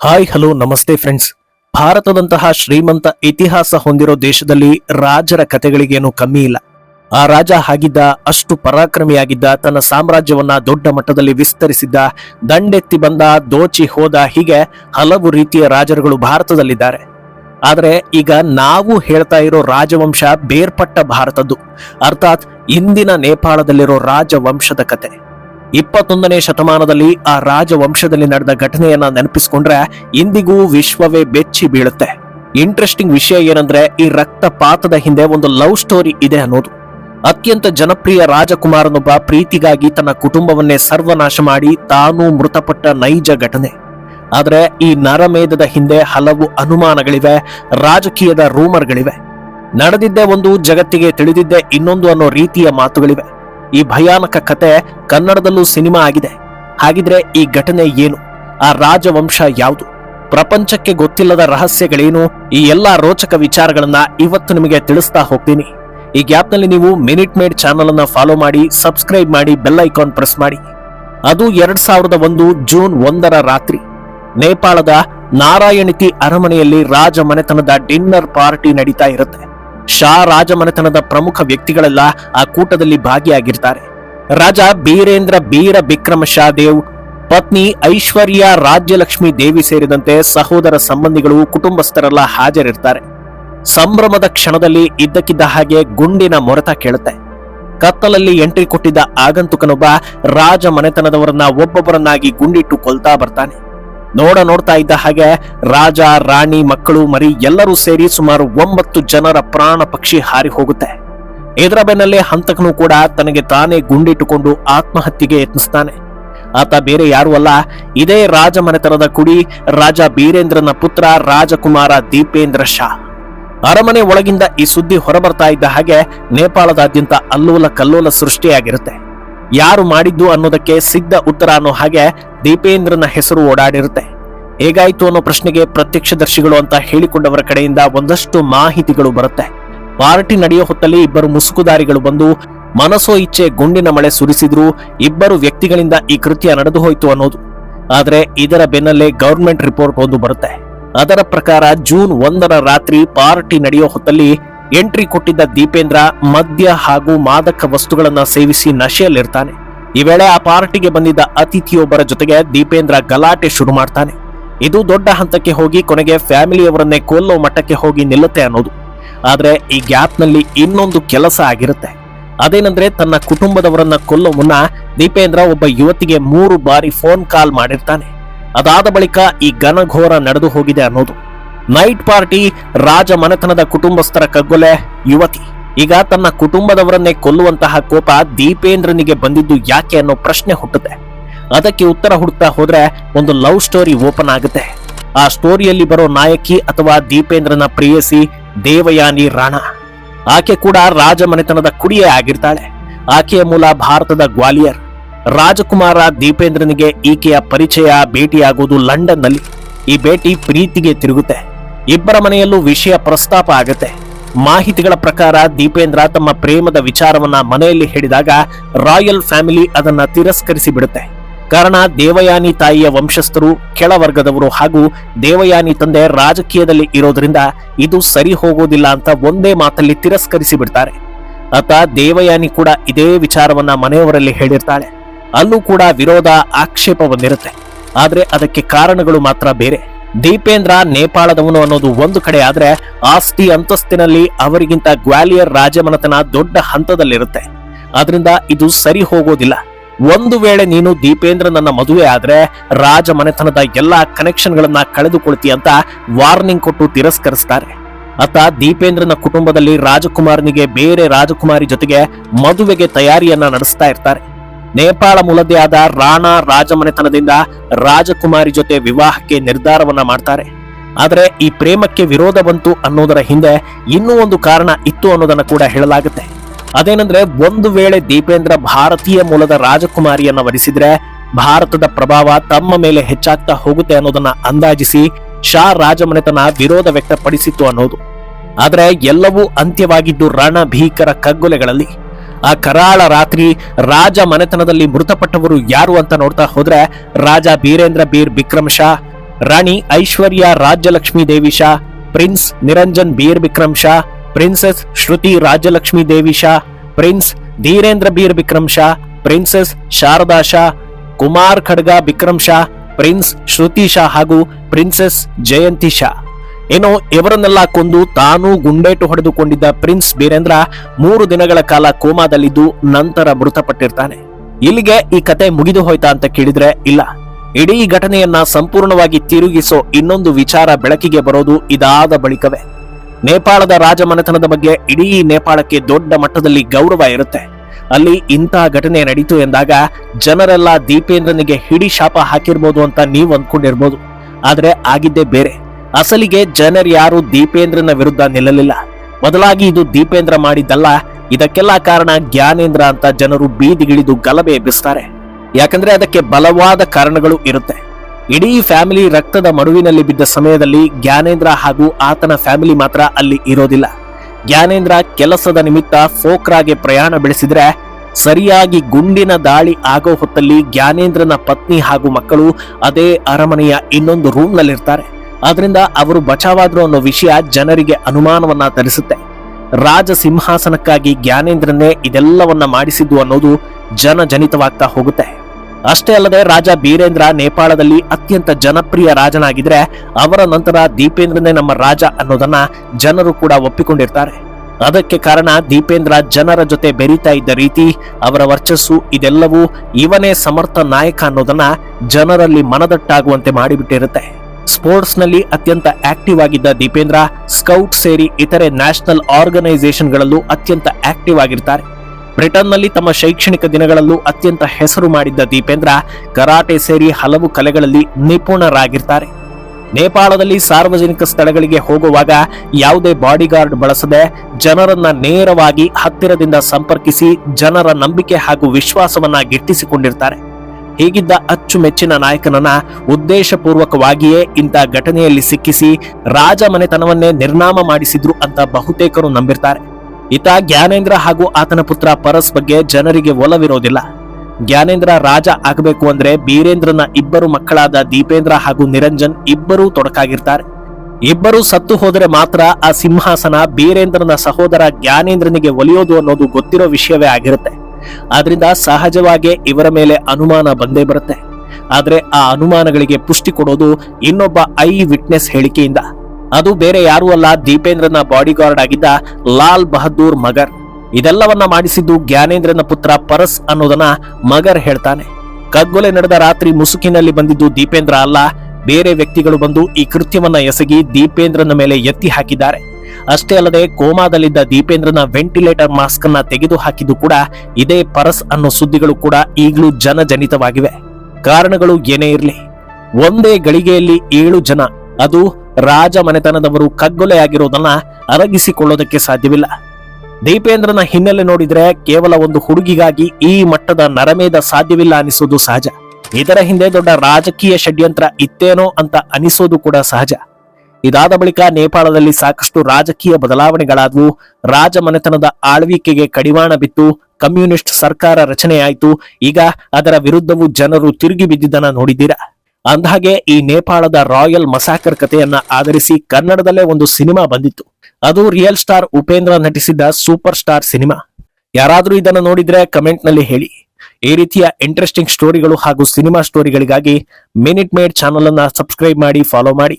Hi, hello, ನಮಸ್ತೆ friends ಭಾರತದಂತಹ ಶ್ರೀಮಂತ ಇತಿಹಾಸ ಹೊಂದಿರೋ ದೇಶದಲ್ಲಿ ರಾಜರ ಕತೆಗಳಿಗೇನು ಕಮ್ಮಿ ಇಲ್ಲ. ಆ ರಾಜ ಹಾಗಿದ್ದ ಅಷ್ಟು ಪರಾಕ್ರಮಿಯಾಗಿದ್ದ, ತನ್ನ ಸಾಮ್ರಾಜ್ಯವನ್ನ ದೊಡ್ಡ ಮಟ್ಟದಲ್ಲಿ ವಿಸ್ತರಿಸಿದ್ದ, ದಂಡೆತ್ತಿ ಬಂದ, ದೋಚಿ ಹೋದ ಹೀಗೆ ಹಲವು ರೀತಿಯ ರಾಜರುಗಳು ಭಾರತದಲ್ಲಿದ್ದಾರೆ. ಆದರೆ ಈಗ ನಾವು ಹೇಳ್ತಾ ಇರೋ ರಾಜವಂಶ ಬೇರ್ಪಟ್ಟ ಭಾರತದ್ದು. ಅರ್ಥಾತ್ ಇಂದಿನ ನೇಪಾಳದಲ್ಲಿರೋ ರಾಜವಂಶದ ಕತೆ. ಇಪ್ಪತ್ತೊಂದನೇ ಶತಮಾನದಲ್ಲಿ ಆ ರಾಜವಂಶದಲ್ಲಿ ನಡೆದ ಘಟನೆಯನ್ನ ನೆನಪಿಸಿಕೊಂಡ್ರೆ ಇಂದಿಗೂ ವಿಶ್ವವೇ ಬೆಚ್ಚಿ ಬೀಳುತ್ತೆ. ಇಂಟ್ರೆಸ್ಟಿಂಗ್ ವಿಷಯ ಏನಂದ್ರೆ ಈ ರಕ್ತಪಾತದ ಹಿಂದೆ ಒಂದು ಲವ್ ಸ್ಟೋರಿ ಇದೆ ಅನ್ನೋದು. ಅತ್ಯಂತ ಜನಪ್ರಿಯ ರಾಜಕುಮಾರನೊಬ್ಬ ಪ್ರೀತಿಗಾಗಿ ತನ್ನ ಕುಟುಂಬವನ್ನೇ ಸರ್ವನಾಶ ಮಾಡಿ ತಾನೂ ಮೃತಪಟ್ಟ ನೈಜ ಘಟನೆ. ಆದರೆ ಈ ನರಮೇಧದ ಹಿಂದೆ ಹಲವು ಅನುಮಾನಗಳಿವೆ, ರಾಜಕೀಯದ ರೂಮರ್ಗಳಿವೆ ನಡೆದಿದ್ದೇ ಒಂದು ಜಗತ್ತಿಗೆ ತಿಳಿದಿದ್ದೇ ಇನ್ನೊಂದು ಅನ್ನೋ ರೀತಿಯ ಮಾತುಗಳಿವೆ. ಈ ಭಯಾನಕ ಕತೆ ಕನ್ನಡದಲ್ಲೂ ಸಿನಿಮಾ ಆಗಿದೆ. ಹಾಗಿದ್ರೆ ಈ ಘಟನೆ ಏನು? ಆ ರಾಜವಂಶ ಯಾವುದು? ಪ್ರಪಂಚಕ್ಕೆ ಗೊತ್ತಿಲ್ಲದ ರಹಸ್ಯಗಳೇನು? ಈ ಎಲ್ಲಾ ರೋಚಕ ವಿಚಾರಗಳನ್ನ ಇವತ್ತು ನಿಮಗೆ ತಿಳಿಸ್ತಾ ಹೋಗ್ತೀನಿ. ಈ ಗ್ಯಾಪ್ನಲ್ಲಿ ನೀವು ಮಿನಿಟ್ ಮೇಡ್ ಚಾನಲ್ ಅನ್ನ ಫಾಲೋ ಮಾಡಿ, ಸಬ್ಸ್ಕ್ರೈಬ್ ಮಾಡಿ, ಬೆಲ್ ಐಕಾನ್ ಪ್ರೆಸ್ ಮಾಡಿ. ಅದು ಎರಡ್ ಸಾವಿರದ ಒಂದು ಜೂನ್ ಒಂದರ ರಾತ್ರಿ. ನೇಪಾಳದ ನಾರಾಯಣಿತಿ ಅರಮನೆಯಲ್ಲಿ ರಾಜ ಮನೆತನದ ಡಿನ್ನರ್ ಪಾರ್ಟಿ ನಡೀತಾ ಇರುತ್ತೆ. ಶಾ ರಾಜಮನೆತನದ ಪ್ರಮುಖ ವ್ಯಕ್ತಿಗಳೆಲ್ಲ ಆ ಕೂಟದಲ್ಲಿ ಭಾಗಿಯಾಗಿರ್ತಾರೆ. ರಾಜ ಬೀರೇಂದ್ರ ಬೀರ ಬಿಕ್ರಮ ಶಾ ದೇವ್, ಪತ್ನಿ ಐಶ್ವರ್ಯ ರಾಜ್ಯಲಕ್ಷ್ಮಿ ದೇವಿ ಸೇರಿದಂತೆ ಸಹೋದರ ಸಂಬಂಧಿಗಳು ಕುಟುಂಬಸ್ಥರೆಲ್ಲ ಹಾಜರಿರ್ತಾರೆ. ಸಂಭ್ರಮದ ಕ್ಷಣದಲ್ಲಿ ಇದ್ದಕ್ಕಿದ್ದ ಹಾಗೆ ಗುಂಡಿನ ಮೊರೆತ ಕೇಳುತ್ತೆ. ಕತ್ತಲಲ್ಲಿ ಎಂಟ್ರಿ ಕೊಟ್ಟಿದ್ದ ಆಗಂತುಕನೊಬ್ಬ ರಾಜ ಮನೆತನದವರನ್ನ ಒಬ್ಬೊಬ್ಬರನ್ನಾಗಿ ಗುಂಡಿಟ್ಟು ಕೊಲ್ತಾ ಬರ್ತಾನೆ. ನೋಡ ನೋಡ್ತಾ ಇದ್ದ ಹಾಗೆ ರಾಜ, ರಾಣಿ, ಮಕ್ಕಳು, ಮರಿ ಎಲ್ಲರೂ ಸೇರಿ ಸುಮಾರು ಒಂಬತ್ತು ಜನರ ಪ್ರಾಣ ಪಕ್ಷಿ ಹಾರಿ ಹೋಗುತ್ತೆ. ಇದರ ಬೆನ್ನಲ್ಲೇ ಹಂತಕನು ಕೂಡ ತನಗೆ ತಾನೇ ಗುಂಡಿಟ್ಟುಕೊಂಡು ಆತ್ಮಹತ್ಯೆಗೆ ಯತ್ನಿಸ್ತಾನೆ. ಆತ ಬೇರೆ ಯಾರೂ ಅಲ್ಲ, ಇದೇ ರಾಜ ಮನೆತನದ ಕುಡಿ, ರಾಜ ಬೀರೇಂದ್ರನ ಪುತ್ರ ರಾಜಕುಮಾರ ದೀಪೇಂದ್ರ ಶಾ. ಅರಮನೆ ಒಳಗಿಂದ ಈ ಸುದ್ದಿ ಹೊರಬರ್ತಾ ಇದ್ದ ಹಾಗೆ ನೇಪಾಳದಾದ್ಯಂತ ಅಲ್ಲೋಲ ಕಲ್ಲೋಲ ಸೃಷ್ಟಿಯಾಗಿರುತ್ತೆ. ಯಾರು ಮಾಡಿದ್ದು ಅನ್ನೋದಕ್ಕೆ ಸಿದ್ಧ ಉತ್ತರ ಅನ್ನೋ ಹಾಗೆ ದೀಪೇಂದ್ರನ ಹೆಸರು ಓಡಾಡಿರುತ್ತೆ. ಹೇಗಾಯ್ತು ಅನ್ನೋ ಪ್ರಶ್ನೆಗೆ ಪ್ರತ್ಯಕ್ಷದರ್ಶಿಗಳು ಅಂತ ಹೇಳಿಕೊಂಡವರ ಕಡೆಯಿಂದ ಒಂದಷ್ಟು ಮಾಹಿತಿಗಳು ಬರುತ್ತೆ. ಪಾರ್ಟಿ ನಡೆಯೋ ಹೊತ್ತಲ್ಲಿ ಇಬ್ಬರು ಮುಸುಕುದಾರಿಗಳು ಬಂದು ಮನಸೋ ಇಚ್ಛೆ ಗುಂಡಿನ ಮಳೆ ಸುರಿಸಿದ್ರು, ಇಬ್ಬರು ವ್ಯಕ್ತಿಗಳಿಂದ ಈ ಕೃತ್ಯ ನಡೆದು ಹೋಯಿತು ಅನ್ನೋದು. ಆದರೆ ಇದರ ಬೆನ್ನಲ್ಲೇ ಗವರ್ಮೆಂಟ್ ರಿಪೋರ್ಟ್ ಒಂದು ಬರುತ್ತೆ. ಅದರ ಪ್ರಕಾರ ಜೂನ್ ಒಂದರ ರಾತ್ರಿ ಪಾರ್ಟಿ ನಡೆಯೋ ಹೊತ್ತಲ್ಲಿ ಎಂಟ್ರಿ ಕೊಟ್ಟಿದ್ದ ದೀಪೇಂದ್ರ ಮದ್ಯ ಹಾಗೂ ಮಾದಕ ವಸ್ತುಗಳನ್ನ ಸೇವಿಸಿ ನಶೆಯಲ್ಲಿರ್ತಾನೆ. ಈ ವೇಳೆ ಆ ಪಾರ್ಟಿಗೆ ಬಂದಿದ್ದ ಅತಿಥಿಯೊಬ್ಬರ ಜೊತೆಗೆ ದೀಪೇಂದ್ರ ಗಲಾಟೆ ಶುರು ಮಾಡ್ತಾನೆ. ಇದು ದೊಡ್ಡ ಹಂತಕ್ಕೆ ಹೋಗಿ ಕೊನೆಗೆ ಫ್ಯಾಮಿಲಿಯವರನ್ನೇ ಕೊಲ್ಲೋ ಮಟ್ಟಕ್ಕೆ ಹೋಗಿ ನಿಲ್ಲುತ್ತೆ ಅನ್ನೋದು. ಆದ್ರೆ ಈ ಗ್ಯಾಪ್ನಲ್ಲಿ ಇನ್ನೊಂದು ಕೆಲಸ ಆಗಿರುತ್ತೆ. ಅದೇನಂದ್ರೆ ತನ್ನ ಕುಟುಂಬದವರನ್ನ ಕೊಲ್ಲೋ ಮುನ್ನ ದೀಪೇಂದ್ರ ಒಬ್ಬ ಯುವತಿಗೆ ಮೂರು ಬಾರಿ ಫೋನ್ ಕಾಲ್ ಮಾಡಿರ್ತಾನೆ. ಅದಾದ ಬಳಿಕ ಈ ಘನಘೋರ ನಡೆದು ಹೋಗಿದೆ ಅನ್ನೋದು. ನೈಟ್ ಪಾರ್ಟಿ ರಾಜ ಮನೆತನದ ಕುಟುಂಬಸ್ಥರ ಕಗ್ಗೊಲೆ ಯುವತಿ. ಈಗ ತನ್ನ ಕುಟುಂಬದವರನ್ನೇ ಕೊಲ್ಲುವಂತಹ ಕೋಪ ದೀಪೇಂದ್ರನಿಗೆ ಬಂದಿದ್ದು ಯಾಕೆ ಅನ್ನೋ ಪ್ರಶ್ನೆ ಹುಟ್ಟುತ್ತೆ ಅದಕ್ಕೆ ಉತ್ತರ ಹುಡುಕ್ತಾ ಹೋದ್ರೆ ಒಂದು ಲವ್ ಸ್ಟೋರಿ ಓಪನ್ ಆಗುತ್ತೆ. ಆ ಸ್ಟೋರಿಯಲ್ಲಿ ಬರೋ ನಾಯಕಿ ಅಥವಾ ದೀಪೇಂದ್ರನ ಪ್ರೇಯಸಿ ದೇವಯಾನಿ ರಾಣಾ. ಆಕೆ ಕೂಡ ರಾಜ ಮನೆತನದ ಕುಡಿಯೇ ಆಗಿರ್ತಾಳೆ. ಆಕೆಯ ಮೂಲ ಭಾರತದ ಗ್ವಾಲಿಯರ್. ರಾಜಕುಮಾರ ದೀಪೇಂದ್ರನಿಗೆ ಈಕೆಯ ಪರಿಚಯ ಭೇಟಿಯಾಗುವುದು ಲಂಡನ್ನಲ್ಲಿ. ಈ ಭೇಟಿ ಪ್ರೀತಿಗೆ ತಿರುಗುತ್ತೆ. ಇಬ್ಬರ ಮನೆಯಲ್ಲೂ ವಿಷಯ ಪ್ರಸ್ತಾಪ ಆಗುತ್ತೆ. ಮಾಹಿತಿಗಳ ಪ್ರಕಾರ ದೀಪೇಂದ್ರ ತಮ್ಮ ಪ್ರೇಮದ ವಿಚಾರವನ್ನ ಮನೆಯಲ್ಲಿ ಹೇಳಿದಾಗ ರಾಯಲ್ ಫ್ಯಾಮಿಲಿ ಅದನ್ನ ತಿರಸ್ಕರಿಸಿ ಬಿಡುತ್ತೆ ಕಾರಣ ದೇವಯಾನಿ ತಾಯಿಯ ವಂಶಸ್ಥರು ಕೆಳವರ್ಗದವರು ಹಾಗೂ ದೇವಯಾನಿ ತಂದೆ ರಾಜಕೀಯದಲ್ಲಿ ಇರೋದ್ರಿಂದ ಇದು ಸರಿ ಹೋಗೋದಿಲ್ಲ ಅಂತ ಒಂದೇ ಮಾತಲ್ಲಿ ತಿರಸ್ಕರಿಸಿ ಬಿಡ್ತಾರೆ ಆತ ದೇವಯಾನಿ ಕೂಡ ಇದೇ ವಿಚಾರವನ್ನ ಮನೆಯವರಲ್ಲಿ ಹೇಳಿರ್ತಾಳೆ. ಅಲ್ಲೂ ಕೂಡ ವಿರೋಧ ಆಕ್ಷೇಪ ಬಂದಿರುತ್ತೆ. ಆದರೆ ಅದಕ್ಕೆ ಕಾರಣಗಳು ಮಾತ್ರ ಬೇರೆ. ದೀಪೇಂದ್ರ ನೇಪಾಳದವನು ಅನ್ನೋದು ಒಂದು ಕಡೆ ಆದ್ರೆ ಆಸ್ತಿ ಅಂತಸ್ತಿನಲ್ಲಿ ಅವರಿಗಿಂತ ಗ್ವಾಲಿಯರ್ ರಾಜಮನೆತನ ದೊಡ್ಡ ಹಂತದಲ್ಲಿರುತ್ತೆ. ಅದರಿಂದ ಇದು ಸರಿ ಹೋಗೋದಿಲ್ಲ. ಒಂದು ವೇಳೆ ನೀನು ದೀಪೇಂದ್ರ ನನ್ನ ಮದುವೆ ಆದ್ರೆ ರಾಜ ಮನೆತನದ ಎಲ್ಲಾ ಕನೆಕ್ಷನ್ಗಳನ್ನ ಕಳೆದುಕೊಳ್ತಿ ಅಂತ ವಾರ್ನಿಂಗ್ ಕೊಟ್ಟು ತಿರಸ್ಕರಿಸ್ತಾರೆ. ಅತ್ತ ದೀಪೇಂದ್ರನ ಕುಟುಂಬದಲ್ಲಿ ರಾಜಕುಮಾರನಿಗೆ ಬೇರೆ ರಾಜಕುಮಾರಿ ಜೊತೆಗೆ ಮದುವೆಗೆ ತಯಾರಿಯನ್ನ ನಡೆಸ್ತಾ ಇರ್ತಾರೆ. ನೇಪಾಳ ಮೂಲದ್ದೇ ಆದ ರಾಣಾ ರಾಜಮನೆತನದಿಂದ ರಾಜಕುಮಾರಿ ಜೊತೆ ವಿವಾಹಕ್ಕೆ ನಿರ್ಧಾರವನ್ನ ಮಾಡ್ತಾರೆ. ಆದರೆ ಈ ಪ್ರೇಮಕ್ಕೆ ವಿರೋಧ ಬಂತು ಅನ್ನೋದರ ಹಿಂದೆ ಇನ್ನೂ ಒಂದು ಕಾರಣ ಇತ್ತು ಅನ್ನೋದನ್ನ ಕೂಡ ಹೇಳಲಾಗುತ್ತೆ. ಅದೇನೆಂದ್ರೆ ಒಂದು ವೇಳೆ ದೀಪೇಂದ್ರ ಭಾರತೀಯ ಮೂಲದ ರಾಜಕುಮಾರಿಯನ್ನ ವರಿಸಿದ್ರೆ ಭಾರತದ ಪ್ರಭಾವ ತಮ್ಮ ಮೇಲೆ ಹೆಚ್ಚಾಗ್ತಾ ಹೋಗುತ್ತೆ ಅನ್ನೋದನ್ನ ಅಂದಾಜಿಸಿ ಶಾ ರಾಜಮನೆತನ ವಿರೋಧ ವ್ಯಕ್ತಪಡಿಸಿತ್ತು ಅನ್ನೋದು. ಆದರೆ ಎಲ್ಲವೂ ಅಂತ್ಯವಾಗಿದ್ದು ರಣ ಭೀಕರ ಕಗ್ಗೊಲೆಗಳಲ್ಲಿ. ಆ ಕರಾಳ ರಾತ್ರಿ ರಾಜ ಮನೆತನದಲ್ಲಿ ಮೃತಪಟ್ಟವರು ಯಾರು ಅಂತ ನೋಡ್ತಾ ಹೋದ್ರೆ Raja Birendra Bir Bikram Shah, Rani Aishwarya Rajyalakshmi Devi Shah, prince Niranjan Bir Bikram Shah, princess Shruti Rajyalakshmi Devi Shah, prince Dhirendra Bir Bikram Shah, princess Sharada Shah, Kumar Khadga Bikram Shah, prince Shruti Shah ಹಾಗೂ princess ಜಯಂತಿ ಶಾ. ಏನೋ ಇವರನ್ನೆಲ್ಲ ಕೊಂದು ತಾನೂ ಗುಂಡೇಟು ಹೊಡೆದುಕೊಂಡಿದ್ದ prince Birendra ಮೂರು ದಿನಗಳ ಕಾಲ ಕೋಮಾದಲ್ಲಿದ್ದು ನಂತರ ಮೃತಪಟ್ಟಿರ್ತಾನೆ. ಇಲ್ಲಿಗೆ ಈ ಕತೆ ಮುಗಿದು ಹೋಯ್ತಾ ಅಂತ ಕೇಳಿದ್ರೆ ಇಲ್ಲ. ಇಡೀ ಘಟನೆಯನ್ನ ಸಂಪೂರ್ಣವಾಗಿ ತಿರುಗಿಸೋ ಇನ್ನೊಂದು ವಿಚಾರ ಬೆಳಕಿಗೆ ಬರೋದು ಇದಾದ ಬಳಿಕವೇ. ನೇಪಾಳದ ರಾಜಮನೆತನದ ಬಗ್ಗೆ ಇಡೀ ನೇಪಾಳಕ್ಕೆ ದೊಡ್ಡ ಮಟ್ಟದಲ್ಲಿ ಗೌರವ ಇರುತ್ತೆ. ಅಲ್ಲಿ ಇಂಥ ಘಟನೆ ನಡೀತು ಎಂದಾಗ ಜನರೆಲ್ಲ ದೀಪೇಂದ್ರನಿಗೆ ಹಿಡಿ ಶಾಪ ಹಾಕಿರ್ಬೋದು ಅಂತ ನೀವು ಅಂದ್ಕೊಂಡಿರ್ಬೋದು. ಆದ್ರೆ ಆಗಿದ್ದೇ ಬೇರೆ. ಅಸಲಿಗೆ ಜನರು ಯಾರು ದೀಪೇಂದ್ರನ ವಿರುದ್ಧ ನಿಲ್ಲಲಿಲ್ಲ. ಬದಲಾಗಿ ಇದು ದೀಪೇಂದ್ರ ಮಾಡಿದ್ದಲ್ಲ, ಇದಕ್ಕೆಲ್ಲ ಕಾರಣ ಜ್ಞಾನೇಂದ್ರ ಅಂತ ಜನರು ಬೀದಿಗಿಳಿದು ಗಲಭೆ ಎಬ್ಬಿಸ್ತಾರೆ. ಯಾಕಂದ್ರೆ ಅದಕ್ಕೆ ಬಲವಾದ ಕಾರಣಗಳು ಇರುತ್ತೆ. ಇಡೀ ಫ್ಯಾಮಿಲಿ ರಕ್ತದ ಮಡುವಿನಲ್ಲಿ ಬಿದ್ದ ಸಮಯದಲ್ಲಿ ಜ್ಞಾನೇಂದ್ರ ಹಾಗೂ ಆತನ ಫ್ಯಾಮಿಲಿ ಮಾತ್ರ ಅಲ್ಲಿ ಇರೋದಿಲ್ಲ. ಜ್ಞಾನೇಂದ್ರ ಕೆಲಸದ ನಿಮಿತ್ತ ಫೋಕ್ರಾಗೆ ಪ್ರಯಾಣ ಬೆಳೆಸಿದ್ರೆ ಸರಿಯಾಗಿ ಗುಂಡಿನ ದಾಳಿ ಆಗೋ ಹೊತ್ತಲ್ಲಿ ಜ್ಞಾನೇಂದ್ರನ ಪತ್ನಿ ಹಾಗೂ ಮಕ್ಕಳು ಅದೇ ಅರಮನೆಯ ಇನ್ನೊಂದು ರೂಮ್ನಲ್ಲಿರ್ತಾರೆ ಆದ್ರಿಂದ ಅವರು ಬಚಾವಾದ್ರು ಅನ್ನೋ ವಿಷಯ ಜನರಿಗೆ ಅನುಮಾನವನ್ನ ತರಿಸುತ್ತೆ. ರಾಜ ಸಿಂಹಾಸನಕ್ಕಾಗಿ ಜ್ಞಾನೇಂದ್ರನೇ ಇದೆಲ್ಲವನ್ನ ಮಾಡಿಸಿದ್ದು ಅನ್ನೋದು ಜನಜನಿತವಾಗ್ತಾ ಹೋಗುತ್ತೆ. ಅಷ್ಟೇ ಅಲ್ಲದೆ ರಾಜ ಬೀರೇಂದ್ರ ನೇಪಾಳದಲ್ಲಿ ಅತ್ಯಂತ ಜನಪ್ರಿಯ ರಾಜನಾಗಿದ್ರೆ ಅವರ ನಂತರ ದೀಪೇಂದ್ರನೇ ನಮ್ಮ ರಾಜ ಅನ್ನೋದನ್ನ ಜನರು ಕೂಡ ಒಪ್ಪಿಕೊಂಡಿರ್ತಾರೆ. ಅದಕ್ಕೆ ಕಾರಣ ದೀಪೇಂದ್ರ ಜನರ ಜೊತೆ ಬೆರೀತಾ ಇದ್ದ ರೀತಿ ಅವರ ವರ್ಚಸ್ಸು ಇದೆಲ್ಲವೂ ಇವನೇ ಸಮರ್ಥ ನಾಯಕ ಅನ್ನೋದನ್ನ ಜನರಲ್ಲಿ ಮನದಟ್ಟಾಗುವಂತೆ ಮಾಡಿಬಿಟ್ಟಿರುತ್ತೆ. ಸ್ಪೋರ್ಟ್ಸ್ನಲ್ಲಿ ಅತ್ಯಂತ ಆಕ್ಟಿವ್ ಆಗಿದ್ದ ದೀಪೇಂದ್ರ, ಸ್ಕೌಟ್ ಸೇರಿ ಇತರೆ ನ್ಯಾಷನಲ್ ಆರ್ಗನೈಸೇಷನ್ಗಳಲ್ಲೂ ಅತ್ಯಂತ ಆಕ್ಟಿವ್ ಆಗಿರ್ತಾರೆ. ಬ್ರಿಟನ್ನಲ್ಲಿ ತಮ್ಮ ಶೈಕ್ಷಣಿಕ ದಿನಗಳಲ್ಲೂ ಅತ್ಯಂತ ಹೆಸರು ಮಾಡಿದ್ದ ದೀಪೇಂದ್ರ, ಕರಾಟೆ ಸೇರಿ ಹಲವು ಕಲೆಗಳಲ್ಲಿ ನಿಪುಣರಾಗಿರ್ತಾರೆ. ನೇಪಾಳದಲ್ಲಿ ಸಾರ್ವಜನಿಕ ಸ್ಥಳಗಳಿಗೆ ಹೋಗುವಾಗ ಯಾವುದೇ ಬಾಡಿಗಾರ್ಡ್ ಬಳಸದೆ ಜನರನ್ನ ನೇರವಾಗಿ ಹತ್ತಿರದಿಂದ ಸಂಪರ್ಕಿಸಿ ಜನರ ನಂಬಿಕೆ ಹಾಗೂ ವಿಶ್ವಾಸವನ್ನ ಗಿಟ್ಟಿಸಿಕೊಂಡಿರ್ತಾರೆ. ಹೀಗಿದ್ದ ಅಚ್ಚುಮೆಚ್ಚಿನ ನಾಯಕನನ್ನ ಉದ್ದೇಶಪೂರ್ವಕವಾಗಿಯೇ ಇಂಥ ಘಟನೆಯಲ್ಲಿ ಸಿಕ್ಕಿಸಿ ರಾಜ ಮನೆತನವನ್ನೇ ನಿರ್ನಾಮ ಮಾಡಿಸಿದ್ರು ಅಂತ ಬಹುತೇಕರು ನಂಬಿರ್ತಾರೆ. ಇತ ಜ್ಞಾನೇಂದ್ರ ಹಾಗೂ ಆತನ ಪುತ್ರ ಪರಸ್ ಬಗ್ಗೆ ಜನರಿಗೆ ಒಲವಿರೋದಿಲ್ಲ. ಜ್ಞಾನೇಂದ್ರ ರಾಜ ಆಗಬೇಕು ಅಂದ್ರೆ ಬೀರೇಂದ್ರನ ಇಬ್ಬರು ಮಕ್ಕಳಾದ ದೀಪೇಂದ್ರ ಹಾಗೂ ನಿರಂಜನ್ ಇಬ್ಬರೂ ತೊಡಕಾಗಿರ್ತಾರೆ. ಇಬ್ಬರು ಸತ್ತು ಹೋದರೆ ಮಾತ್ರ ಆ ಸಿಂಹಾಸನ ಬೀರೇಂದ್ರನ ಸಹೋದರ ಜ್ಞಾನೇಂದ್ರನಿಗೆ ಒಲಿಯೋದು ಅನ್ನೋದು ಗೊತ್ತಿರೋ ವಿಷಯವೇ ಆಗಿರುತ್ತೆ. ಆದ್ರಿಂದ ಸಹಜವಾಗಿ ಇವರ ಮೇಲೆ ಅನುಮಾನ ಬಂದೇ ಬರುತ್ತೆ. ಆದ್ರೆ ಆ ಅನುಮಾನಗಳಿಗೆ ಪುಷ್ಟಿ ಕೊಡೋದು ಇನ್ನೊಬ್ಬ ಐ ವಿಟ್ನೆಸ್ ಹೇಳಿಕೆಯಿಂದ. ಅದು ಬೇರೆ ಯಾರೂ ಅಲ್ಲ ದೀಪೇಂದ್ರನ ಬಾಡಿಗಾರ್ಡ್ ಆಗಿದ್ದ ಲಾಲ್ ಬಹದ್ದೂರ್ ಮಗರ್. ಇದೆಲ್ಲವನ್ನ ಮಾಡಿಸಿದ್ದು ಜ್ಞಾನೇಂದ್ರನ ಪುತ್ರ ಪರಸ್ ಅನ್ನೋದನ್ನ ಮಗರ್ ಹೇಳ್ತಾನೆ. ಕಗ್ಗೊಲೆ ನಡೆದ ರಾತ್ರಿ ಮುಸುಕಿನಲ್ಲಿ ಬಂದಿದ್ದು ದೀಪೇಂದ್ರ ಅಲ್ಲ, ಬೇರೆ ವ್ಯಕ್ತಿಗಳು ಬಂದು ಈ ಕೃತ್ಯವನ್ನ ಎಸಗಿ ದೀಪೇಂದ್ರನ ಮೇಲೆ ಎತ್ತಿ ಹಾಕಿದ್ದಾರೆ. ಅಷ್ಟೇ ಅಲ್ಲದೆ ಕೋಮಾದಲ್ಲಿದ್ದ ದೀಪೇಂದ್ರನ ವೆಂಟಿಲೇಟರ್ ಮಾಸ್ಕ್ ಅನ್ನ ತೆಗೆದು ಹಾಕಿದ್ದು ಕೂಡ ಇದೇ ಪರಸ್ ಅನ್ನೋ ಸುದ್ದಿಗಳು ಕೂಡ ಈಗಲೂ ಜನಜನಿತವಾಗಿವೆ. ಕಾರಣಗಳು ಏನೇ ಇರಲಿ, ಒಂದೇ ಗಳಿಗೆಯಲ್ಲಿ ಏಳು ಜನ, ಅದು ರಾಜ ಮನೆತನದವರು ಕಗ್ಗೊಲೆಯಾಗಿರೋದನ್ನ ಅರಗಿಸಿಕೊಳ್ಳೋದಕ್ಕೆ ಸಾಧ್ಯವಿಲ್ಲ. ದೀಪೇಂದ್ರನ ಹಿನ್ನೆಲೆ ನೋಡಿದ್ರೆ ಕೇವಲ ಒಂದು ಹುಡುಗಿಗಾಗಿ ಈ ಮಟ್ಟದ ನರಮೇಧ ಸಾಧ್ಯವಿಲ್ಲ ಅನಿಸೋದು ಸಹಜ. ಇದರ ಹಿಂದೆ ದೊಡ್ಡ ರಾಜಕೀಯ ಷಡ್ಯಂತ್ರ ಇತ್ತೇನೋ ಅಂತ ಅನಿಸೋದು ಕೂಡ ಸಹಜ. ಇದಾದ ಬಳಿಕ ನೇಪಾಳದಲ್ಲಿ ಸಾಕಷ್ಟು ರಾಜಕೀಯ ಬದಲಾವಣೆಗಳಾದವು. ರಾಜ ಮನೆತನದ ಆಳ್ವಿಕೆಗೆ ಕಡಿವಾಣ ಬಿತ್ತು. ಕಮ್ಯುನಿಸ್ಟ್ ಸರ್ಕಾರ ರಚನೆಯಾಯಿತು. ಈಗ ಅದರ ವಿರುದ್ಧವೂ ಜನರು ತಿರುಗಿ ಬಿದ್ದಿದ್ದನ್ನ ನೋಡಿದ್ದೀರಾ? ಅಂದಹಾಗೆ, ಈ ನೇಪಾಳದ ರಾಯಲ್ ಮಸಾಕರ್ ಕಥೆಯನ್ನ ಆಧರಿಸಿ ಕನ್ನಡದಲ್ಲೇ ಒಂದು ಸಿನಿಮಾ ಬಂದಿತ್ತು. ಅದು ರಿಯಲ್ ಸ್ಟಾರ್ ಉಪೇಂದ್ರ ನಟಿಸಿದ್ದ ಸೂಪರ್ ಸ್ಟಾರ್ ಸಿನಿಮಾ. ಯಾರಾದ್ರೂ ಇದನ್ನ ನೋಡಿದ್ರೆ ಕಮೆಂಟ್ನಲ್ಲಿ ಹೇಳಿ. ಈ ರೀತಿಯ ಇಂಟ್ರೆಸ್ಟಿಂಗ್ ಸ್ಟೋರಿಗಳು ಹಾಗೂ ಸಿನಿಮಾ ಸ್ಟೋರಿಗಳಿಗಾಗಿ ಮಿನಿಟ್ ಮೇಡ್ ಚಾನಲ್ ಅನ್ನ ಸಬ್ಸ್ಕ್ರೈಬ್ ಮಾಡಿ, ಫಾಲೋ ಮಾಡಿ.